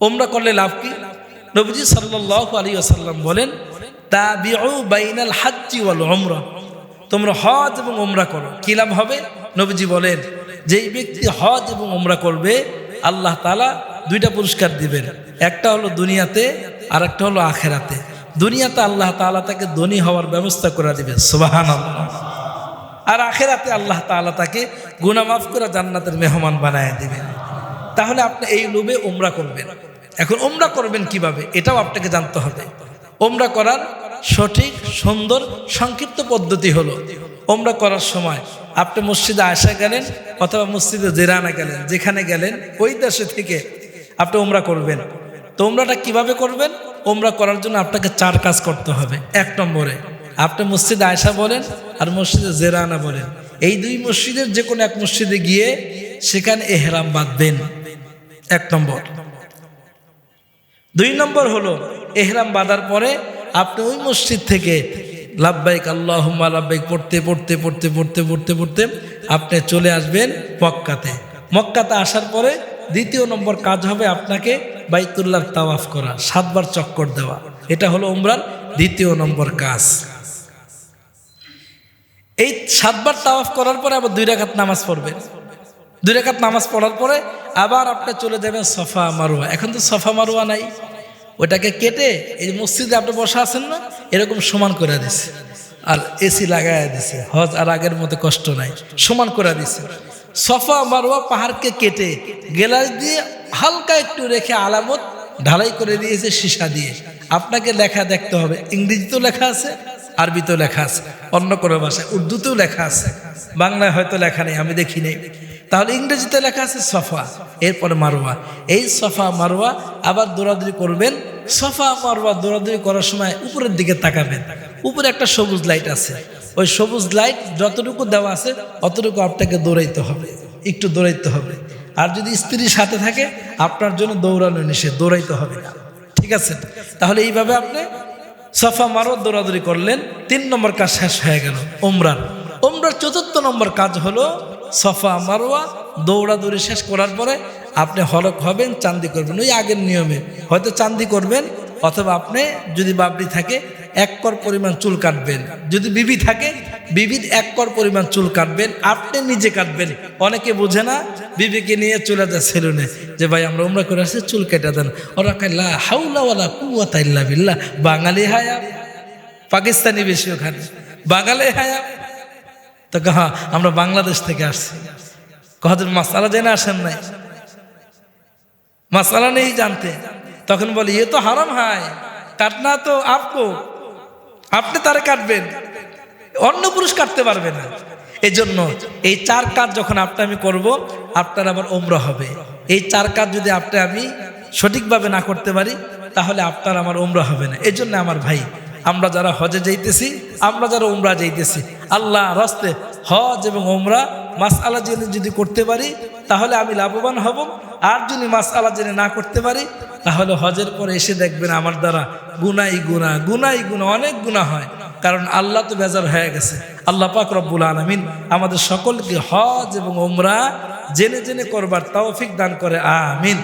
ওমরা করলে লাভ কি? নবীজি সাল্লাহ আলী আসাল্লাম বলেন তা বাইনাল হাজ্জি ওয়াল ওমরা তোমরা হজ এবং ওমরা করো। কি লাভ হবে? নবীজি বলেন, যেই ব্যক্তি হজ এবং ওমরা করবে, আল্লাহ তালা দুইটা পুরস্কার দিবেন। একটা হলো দুনিয়াতে আর একটা হলো আখেরাতে। দুনিয়াতে আল্লাহ তালা তাকে ধনী হওয়ার ব্যবস্থা করে দিবে সুবাহান আর আখেরাতে আল্লাহ তালা তাকে গুনা মাফ করে জান্নাতের মেহমান বানায় দিবেন। তাহলে আপনি এই লোভে ওমরা করবেন। এখন ওমরা করবেন কীভাবে? এটাও আপনাকে জানতে হবে। ওমরা করার সঠিক, সুন্দর, সংক্ষিপ্ত পদ্ধতি হলো ওমরা করার সময় আপনি মসজিদে আয়সা গেলেন অথবা মসজিদে জেরানা গেলেন, যেখানে গেলেন, ওই দেশে থেকে আপনি ওমরা করবেন। তো ওমরাটা কীভাবে করবেন? ওমরা করার জন্য আপনাকে চার কাজ করতে হবে। এক নম্বরে, আপনি মসজিদে আয়সা বলেন আর মসজিদে জেরানা বলেন। এই দুই মসজিদের যে কোনো এক মসজিদে গিয়ে সেখানে এহরাম বাঁধবেন। এক নম্বর দুই নম্বর হলো এহরাম বাঁধার পরে আপনি ওই মসজিদ থেকে লাভবাইক আল্লাহ লাভবাইক পড়তে পড়তে পড়তে পড়তে পড়তে পড়তে আপনি চলে আসবেন মক্কাতে। মক্কাতে আসার পরে দ্বিতীয় নম্বর কাজ হবে আপনাকে বাইতুল্লাহ তাওয়াফ করা, সাতবার চক্কর দেওয়া। এটা হলো উমরার দ্বিতীয় নম্বর কাজ। এই সাতবার তাওয়াফ করার পরে আবার দুই রেখাত নামাজ পড়বেন। দুই রেখাত নামাজ পড়ার পরে আবার আপনি চলে যাবেন সফা মারুয়া। এখন তো সফা মারুয়া নাই। ওটাকে কেটে এই মসজিদে আপনি বসা আছেন না, এরকম সমান করে দিছে। আর এসি লাগাইয়া দিছে। হজ আর আগের মতো কষ্ট নাই। সমান করে দিছে। সফা মারুয়া পাহাড়কে কেটে গেলাস দিয়ে হালকা একটু রেখে আলামত ঢালাই করে দিয়েছে সীসা দিয়ে। আপনাকে লেখা দেখতে হবে। ইংরেজিতেও লেখা আছে, আরবিতেও লেখা আছে। অন্য কোনো ভাষায় উর্দুতেও লেখা আছে। বাংলায় হয়তো লেখা নেই, আমি দেখি নেই। তাহলে ইংরেজিতে লেখা আছে সফা, এরপরে মারোয়া এই সফা মারোয়া আবার দৌড়াদৌড়ি করবেন। সফা মারোয়া দৌড়াদৌড়ি করার সময় উপরের দিকে তাকাবেন। উপরে একটা সবুজ লাইট আছে। ওই সবুজ লাইট যতটুকু দেওয়া আছে, অতটুকু আপনাকে দৌড়াইতে হবে। একটু দৌড়াইতে হবে। আর যদি স্ত্রীর সাথে থাকে, আপনার জন্য দৌড়ানো নিষেধ, দৌড়াইতে হবে না। ঠিক আছে? তাহলে এইভাবে আপনি সফা মারো দৌড়াদৌড়ি করলেন। তিন নম্বর কাজ শেষ হয়ে গেল ওমরার ওমরার চতুর্থ নম্বর কাজ হলো সফা মারোয়া দৌড়াদৌড়ি শেষ করার পরে আপনি হলক হবেন, চান্দি করবেন। ওই আগের নিয়মে। হয়তো চান্দি করবেন, অথবা আপনি যদি বাবরি থাকে, এক কর পরিমাণ চুল কাটবেন। যদি বিবি থাকে, বিবির এক কর পরিমাণ চুল কাটবেন। আপনি নিজে কাটবেন। অনেকে বোঝে না, বিবিকে নিয়ে চলে যায় সেলুনে যে, ভাই, আমরা উমরা করে আসছি, চুল কেটে দেন। ওরা কাল্লা হাউলাওয়ালা কুয়াতা ইল্লা বিল্লাহ। বাঙালি হায়া, পাকিস্তানি বেশি ওখানে। বাঙালি হায়া তো কাহা আমরা বাংলাদেশ থেকে আসছি। কহাদের মাসালা জেনে আসেন নাই? মাসালা নেই জানতে। তখন বলি, এ তো হারাম হায়। কাটনা তো আপকো। আপনি তারে কাটবেন। অন্য পুরুষ কাটতে পারবে না। এই জন্য এই চার কাজ যখন আপনি আমি করব, আপনার আবার ওমরা হবে। এই চার কাজ যদি আপনি আমি সঠিকভাবে না করতে পারি, তাহলে আপনার আমার ওমরা হবে না। এই জন্য আমার ভাই আমরা যারা হজে যাইতেছি, আমরা যারা উমরা যাইতেছি, আল্লাহ রাস্তে হজ এবং ওমরা মাস আলা জেনে যদি করতে পারি, তাহলে আমি লাভবান হব। আর যদি মাস আলা জেনে না করতে পারি, তাহলে হজের পরে এসে দেখবেন আমার দ্বারা গুনাই গুণা গুনাই গুণা অনেক গুণা হয়। কারণ আল্লাহ তো বেজার হয়ে গেছে। আল্লাহ পাক রব্বুল আলমিন আমাদের সকলকে হজ এবং ওমরা জেনে জেনে করবার তৌফিক দান করে, আমিন।